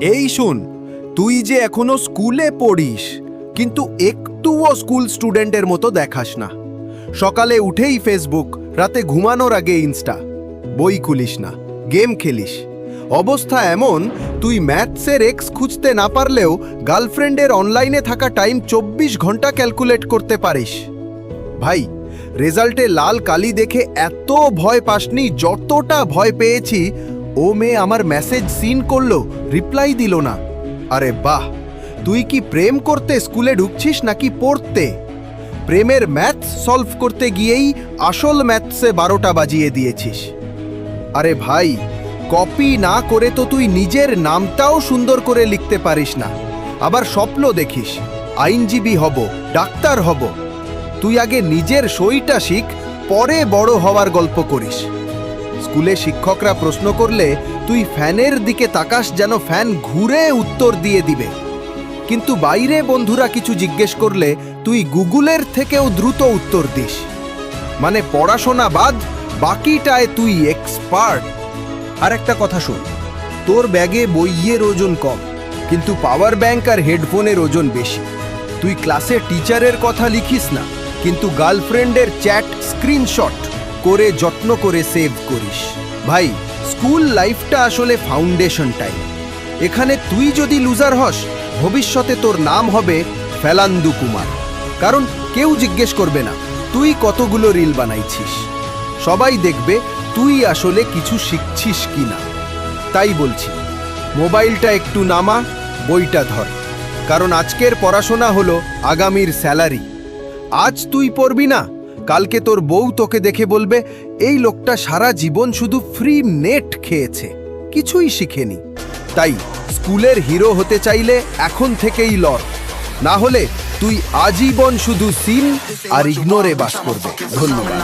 এই শোন, তুই যে এখনও স্কুলে পড়িস, কিন্তু একটুও স্কুল স্টুডেন্টের মতো দেখাস না। সকালে উঠেই ফেসবুক, রাতে ঘুমানোর আগে ইনস্টা। বই খুলিস না, গেম খেলিস। অবস্থা এমন, তুই ম্যাথসের এক্স খুঁজতে না পারলেও গার্লফ্রেন্ডের অনলাইনে থাকা টাইম চব্বিশ ঘণ্টা ক্যালকুলেট করতে পারিস। ভাই, রেজাল্টে লাল কালি দেখে এত ভয় পাসনি, যতটা ভয় পেয়েছি ও মেয়ে আমার মেসেজ সিন করল রিপ্লাই দিল না। আরে বাহ, তুই কি প্রেম করতে স্কুলে ঢুকছিস নাকি পড়তে? প্রেমের ম্যাথস সলভ করতে গিয়েই আসল ম্যাথসে বারোটা বাজিয়ে দিয়েছিস। আরে ভাই কপি না করে তো তুই নিজের নামটাও সুন্দর করে লিখতে পারিস না। আবার স্বপ্ন দেখিস, আইনজীবী হব, ডাক্তার হব। তুই আগে নিজের সইটা শিখ, পরে বড় হওয়ার গল্প করিস। স্কুলে শিক্ষকরা প্রশ্ন করলে, তুই ফ্যানের দিকে তাকাস যেন ফ্যান ঘুরে উত্তর দিয়ে দিবে। কিন্তু বাইরে বন্ধুরা কিছু জিজ্ঞেস করলে, তুই গুগলের থেকেও দ্রুত উত্তর দিস। মানে পড়াশোনা বাদ, বাকিটায় তুই এক্সপার্ট। আর একটা কথা শোন, তোর ব্যাগে বইয়ের ওজন কম, কিন্তু পাওয়ার ব্যাংক আর হেডফোনের ওজন বেশি। তুই ক্লাসে টিচারের কথা লিখিস না, কিন্তু গার্লফ্রেন্ডের চ্যাট স্ক্রিনশট। করে, যত্ন করে সেভ করিস। ভাই স্কুল লাইফটা আসলে ফাউন্ডেশন টাইম এখানে তুই যদি লুজার হস, ভবিষ্যতে তোর নাম হবে ফেলান্দু কুমার। কারণ কেউ জিজ্ঞেস করবে না, তুই কতগুলো রিল বানাইছিস। সবাই দেখবে তুই আসলে কিছু শিখছিস কিনা। তাই বলছি, মোবাইলটা একটু নামা, বইটা ধর। কারণ আজকের পড়াশোনা হলো আগামীর স্যালারি আজ তুই পড়বি না কালকে তোর বউ তোকে দেখে বলবে, এই লোকটা সারা জীবন শুধু ফ্রি নেট খেয়েছে, কিছুই শিখেনি। তাই স্কুলের হিরো হতে চাইলে এখন থেকেই লড়। না হলে তুই আজীবন শুধু সিন আর ইগনোরে বাস করবে। ধন্যবাদ।